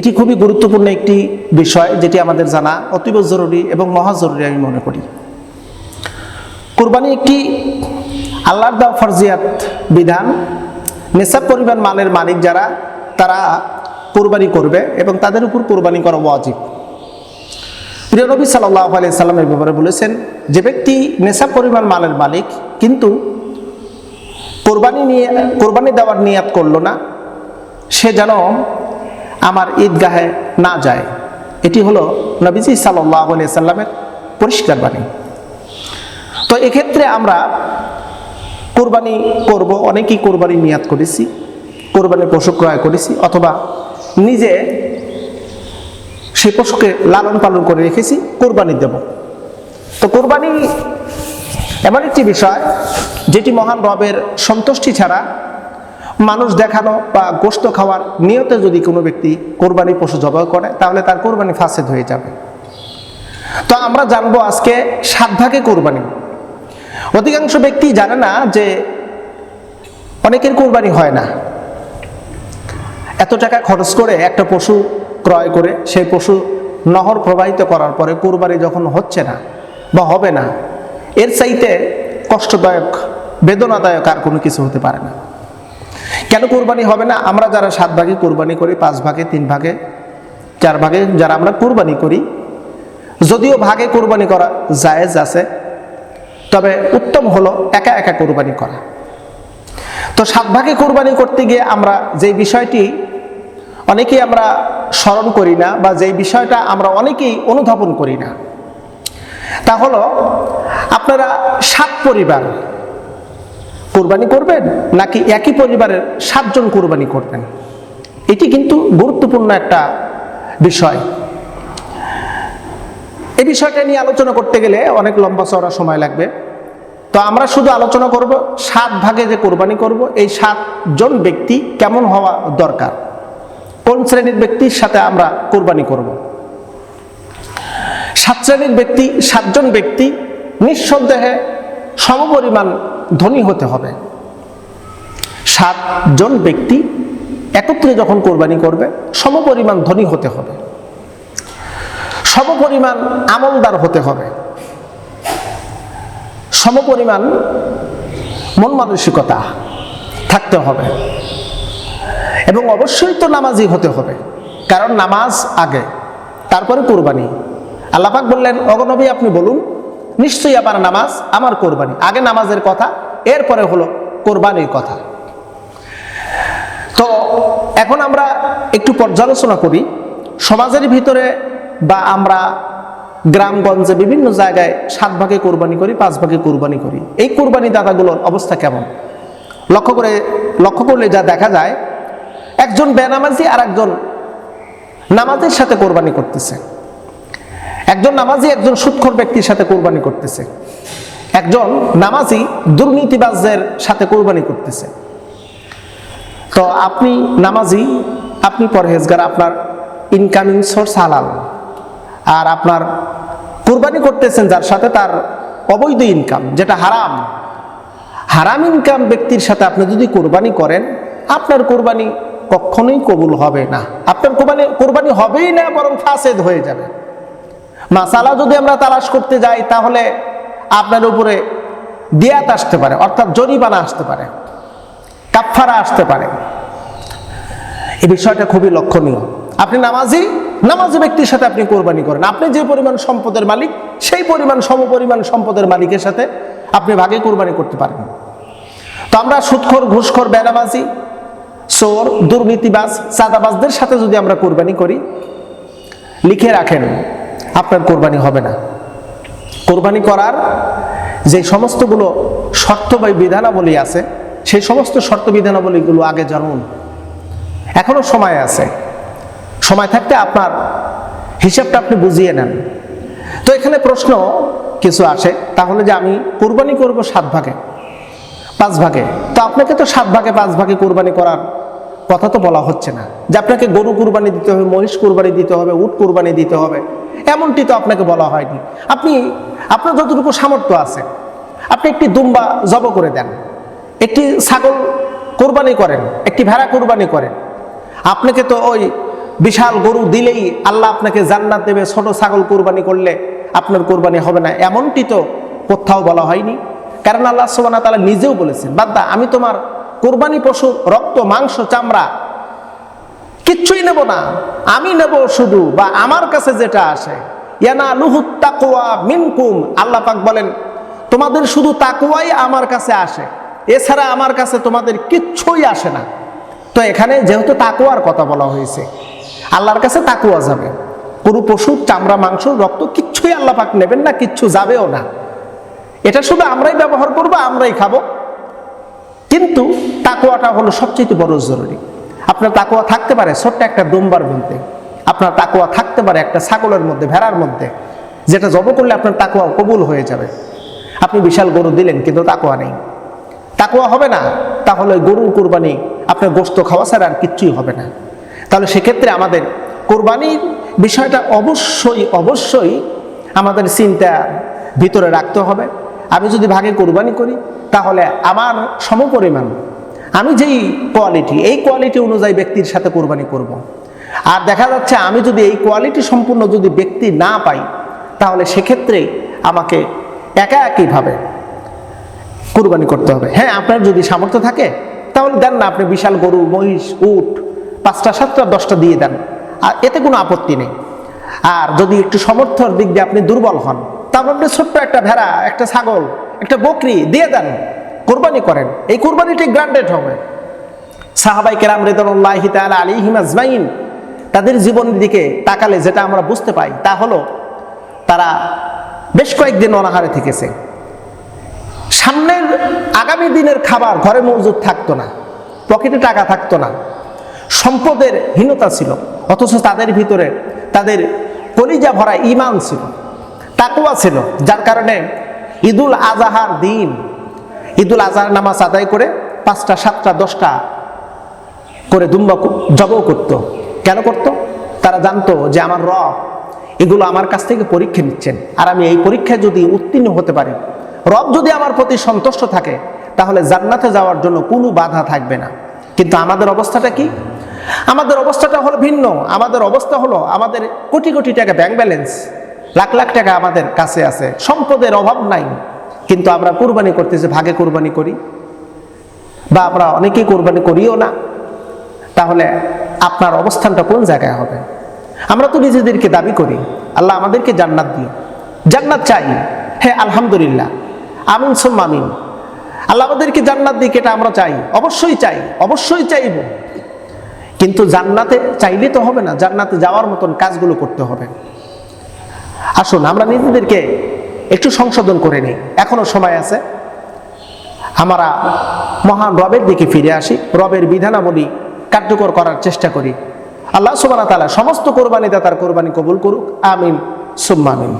এটি খুবই গুরুত্বপূর্ণ একটি বিষয় যেটি আমাদের জানা অতীব জরুরি এবং মহা জরুরি আমি মনে করি। কোরবানি একটি আল্লাহর দা ফরজিয়াত বিধান। নেশাব পরিমাণ মালের মালিক যারা, তারা কোরবানি করবে এবং তাদের উপর কোরবানি করা ওয়াজিব। প্রিয় নবী সাল্লাহ আলিয়া সাল্লামের ব্যাপারে বলেছেন, যে ব্যক্তি নেশাব পরিমাণ মালের মালিক, কিন্তু কোরবানি নিয়ে, কোরবানি দেওয়ার নিয়াত করল না, সে যেন আমার ঈদগাহে না যায়। এটি হলো নবীজি সাল্লামের পরিষ্কার বাণী। তো এক্ষেত্রে আমরা কোরবানি করব, অনেকেই কোরবানি নিয়াত করেছি, কোরবানির পশু ক্রয় করেছি, অথবা নিজে সেই পশুকে লালন পালন করে রেখেছি, কোরবানি দেব। তো কোরবানি এমন একটি বিষয়, যেটি মহান রবের সন্তুষ্টি ছাড়া মানুষ দেখানো বা গোস্ত খাওয়ার নিয়তে যদি কোনো ব্যক্তি কোরবানি পশু জবাই করে, তাহলে তার কোরবানি ফাঁসেদ হয়ে যাবে। তো আমরা জানব আজকে সাত ভাগে কোরবানি। অধিকাংশ ব্যক্তি জানে না যে অনেকের কোরবানি হয় না। এত টাকা খরচ করে একটা পশু ক্রয় করে, সেই পশু নহর প্রবাহিত করার পরে কোরবানি যখন হচ্ছে না বা হবে না, এর চাইতে কষ্টদায়ক, বেদনাদায়ক আর কোনো কিছু হতে পারে না। কেন কোরবানি হবে না? আমরা যারা সাত ভাগে কোরবানি করি, পাঁচ ভাগে, তিন ভাগে, চার ভাগে, যারা আমরা কোরবানি করি, যদিও ভাগে কোরবানি করা জায়েজ আছে, তবে উত্তম হলো একা একা কোরবানি করা। তো সাত ভাগে কোরবানি করতে গিয়ে আমরা যে বিষয়টি অনেকেই আমরা স্মরণ করি না, বা যেই বিষয়টা আমরা অনেকেই অনুধাবন করি না, তা হলো আপনারা সাত পরিবার কোরবানি করবেন নাকি একই পরিবারের সাতজন কোরবানি করবেন এটি কিন্তু গুরুত্বপূর্ণ একটা বিষয়। এই বিষয়টা নিয়ে আলোচনা করতে গেলে অনেক লম্বা চড়া সময় লাগবে। তো আমরা শুধু আলোচনা করব সাত ভাগে যে কোরবানি করব, এই সাতজন ব্যক্তি কেমন হওয়া দরকার? কোন শ্রেণির ব্যক্তির সাথে আমরা কোরবানি করব? সাত শ্রেণির ব্যক্তি, সাতজন ব্যক্তি নিঃসন্দেহে সমপরিমাণ ধনী হতে হবে। সাতজন ব্যক্তি একত্রে যখন কোরবানি করবে, সমপরিমাণ ধনী হতে হবে। সমপরিমাণ আমলদার হতে হবে। সমপরিমাণ মন মানসিকতা থাকতে হবে। এবং অবশ্যই তো নামাজি হতে হবে। কারণ নামাজ আগে, তারপরে কোরবানি। আল্লাপাক বললেন অগনবী আপনি বলুন নিশ্চয়ই আমার নামাজ আমার কোরবানি। আগে নামাজের কথা, এরপরে হলো কোরবানির কথা। তো এখন আমরা একটু পর্যালোচনা করি, সমাজের ভিতরে বা আমরা গ্রামগঞ্জে বিভিন্ন জায়গায় সাত ভাগে কোরবানি করি, পাঁচ ভাগে কোরবানি করি। এই কোরবানি দাদাগুলোর অবস্থা কেমন? লক্ষ্য করে, লক্ষ্য করলে যা দেখা যায়, একজন বেনামাজি আর একজন নামাজের সাথে কোরবানি করতেছে। একজন নামাজি একজন সুৎখর ব্যক্তির সাথে কোরবানি করতেছে। একজন নামাজি দুর্নীতিবাজদের সাথে কোরবানি করতেছে। তো আপনি নামাজি, আপনি পরহেজগার, আপনার ইনকামিং সোর্স হালাল। আর আপনার কোরবানি করতেছেন যার সাথে তার অবৈধ ইনকাম যেটা হারাম। হারাম ইনকাম ব্যক্তির সাথে আপনি যদি কোরবানি করেন, আপনার কোরবানি কখনোই কবুল হবে না। আপনার কোরবানি কোরবানি হবেই না, বরং ফাসেদ হয়ে যাবে। মাসালা যদি আমরা তালাশ করতে যাই, তাহলে আপনার উপরে দিয়াত আসতে পারে, অর্থাৎ জরিমানা আসতে পারে কাফারা আসতে পারে। এই বিষয়টা খুবই লক্ষণীয়। আপনি নামাজি নামাজি ব্যক্তির সাথে আপনি কোরবানি করেন। আপনি যে পরিমাণ সম্পদের মালিক, সেই পরিমাণ, সমপরিমাণ সম্পদের মালিকের সাথে আপনি ভাগে কোরবানি করতে পারেন। তো আমরা সুৎখর, ঘুষখোর, বেনামাজি, চোর, দুর্নীতিবাজ, চাঁদাবাজদের সাথে যদি আমরা কোরবানি করি, লিখে রাখেন আপনার কোরবানি হবে না। কোরবানি করার যে সমস্তগুলো শর্ত বা বিধানাবলী আছে, সেই সমস্ত শর্ত বিধানাবলীগুলো আগে জানুন। এখনও সময় আছে। সময় থাকতে আপনার হিসাবটা আপনি বুঝিয়ে নেন। তো এখানে প্রশ্ন কিছু আসে, তাহলে যে আমি কোরবানি করব সাত ভাগে, পাঁচ ভাগে। তো আপনাকে তো সাত ভাগে, পাঁচ ভাগে কোরবানি করার কথা তো বলা হচ্ছে না। যে আপনাকে গরু কুরবানি দিতে হবে, মহিষ কুরবানি দিতে হবে, উট কুরবানি দিতে হবে, এমনটি তো আপনাকে বলা হয়নি। আপনি, আপনার যতটুকু সামর্থ্য আছে, আপনি একটি দুম্বা জব করে দেন, একটি ছাগল কোরবানি করেন, একটি ভেড়া কোরবানি করেন। আপনাকে তো ওই বিশাল গরু দিলেই আল্লাহ আপনাকে জান্নাত দেবে, ছোট ছাগল কোরবানি করলে আপনার কোরবানি হবে না। এমনটি তো কোথাও বলা হয়নি। কারণ আল্লাহ সুবানা তালা নিজেও বলেছেন বাদ্দা আমি তোমার কোরবানি পশুর রক্ত, মাংস, চামড়া, কিচ্ছুই নেব না। আমি নেব শুধু বা আমার কাছে যেটা আসে। ইয়ানা লুহুত তাকুয়া মিনকুম। আল্লাহ পাক বলেন, তোমাদের শুধু তাকুয়াই আমার কাছে আসে। এছাড়া আমার কাছে তোমাদের কিচ্ছুই আসে না। তো এখানে যেহেতু তাকুয়ার কথা বলা হয়েছে, আল্লাহর কাছে তাকুয়া যাবে। গরু পশু, চামড়া, মাংস, রক্ত কিচ্ছুই আল্লাহ পাক নেবেন না, কিচ্ছু যাবেও না। এটা শুধু আমরাই ব্যবহার করব, আমরাই খাব। কিন্তু তাকুয়াটা হলো সবচেয়ে বড় জরুরি। আপনার তাকুয়া থাকতে পারে ছোট্ট একটা ডোম্বার মধ্যে। আপনার তাকুয়া থাকতে পারে একটা ছাগলের মধ্যে, ভেড়ার মধ্যে। যেটা জব করলে আপনার তাকুয়া কবুল হয়ে যাবে। আপনি বিশাল গরু দিলেন, কিন্তু তাকুয়া নেই। তাকুয়া হবে না। তাহলে গরুর কোরবানি আপনার গোস্ত খাওয়া ছাড়া আর কিচ্ছুই হবে না। তাহলে সেক্ষেত্রে আমাদের কোরবানির বিষয়টা অবশ্যই অবশ্যই আমাদের চিন্তা ভিতরে রাখতে হবে। আমি যদি ভাগে কোরবানি করি, তাহলে আমার সমপরিমাণ, আমি যেই কোয়ালিটি এই কোয়ালিটি অনুযায়ী ব্যক্তির সাথে কোরবানি করব। আর দেখা যাচ্ছে আমি যদি এই কোয়ালিটি সম্পূর্ণ যদি ব্যক্তি না পাই, তাহলে সেক্ষেত্রে আমাকে একা একইভাবে কোরবানি করতে হবে। হ্যাঁ আপনার যদি সামর্থ্য থাকে, তাহলে দেন না আপনি বিশাল গরু, মহিষ, উট, পাঁচটা, সাতটা, দশটা দিয়ে দেন। আর এতে কোনো আপত্তি নেই। আর যদি একটু সমর্থর দিক দিয়ে আপনি দুর্বল হন তারপর আপনি ছোট্ট একটা ভেড়া, একটা ছাগল, একটা বকরি দিয়ে দেন, কোরবানি করেন। এই কোরবানিটি গ্রান্ডেড হবে। সাহাবাই কেরাম রেদনুল্লাহি তাআলা আলাইহিম আজমাইন তাদের জীবনের দিকে তাকালে যেটা আমরা বুঝতে পাই, তা হলো তারা বেশ কয়েকদিন অনাহারে থেকেছে। সামনের আগামী দিনের খাবার ঘরে মজুদ থাকতো না, পকেটে টাকা থাকতো না, সম্পদের হীনতা ছিল, অথচ তাদের ভিতরে তাদের কলিজা ভরা ইমান ছিল। তাকুয়া ছিল, যার কারণে ঈদুল আজাহার দিন, ঈদুল আজহার নামাজ আদায় করে পাঁচটা, সাতটা, দশটা করে দুম্বা জব করতো। কেন করত? তারা জানতো যে আমার রব এগুলো আমার কাছ থেকে পরীক্ষা নিচ্ছেন। আর আমি এই পরীক্ষায় যদি উত্তীর্ণ হতে পারি, রব যদি আমার প্রতি সন্তুষ্ট থাকে, তাহলে জান্নাতে যাওয়ার জন্য কোনো বাধা থাকবে না। কিন্তু আমাদের অবস্থাটা কি? আমাদের অবস্থাটা হলো ভিন্ন। আমাদের অবস্থা হলো আমাদের কোটি কোটি টাকা ব্যাংক ব্যালেন্স লাখ লাখ টাকা আমাদের কাছে আছে। সম্পদের অভাব নাই। কিন্তু আমরা কোরবানি করতেছি, ভাগে কোরবানি করি। বা আমরা অনেকেই কোরবানি করিও না। তাহলে আপনার অবস্থানটা কোন জায়গায় হবে? আমরা তো নিজেদেরকে দাবি করি, আল্লাহ আমাদেরকে জান্নাত দিও। জান্নাত চাই। হ্যাঁ আলহামদুলিল্লাহ। আমিন সোম্মা আমিন। আল্লাহ আমাদেরকে জান্নাত দিক, এটা আমরা চাই। অবশ্যই চাই, অবশ্যই চাইব। কিন্তু জান্নাতে চাইলে তো হবে না। জান্নাতে যাওয়ার মতন কাজগুলো করতে হবে। আসুন, আমরা নিজেদেরকে একটু সংশোধন করে নিই। এখনও সময় আছে। আমরা মহান রবের দিকে ফিরে আসি, রবের বিধানাবলী কার্যকর করার চেষ্টা করি। আল্লাহ সুবাহ তালা সমস্ত কোরবানি দাতার কোরবানি কবুল করুক। আমিন। সুম্মামিন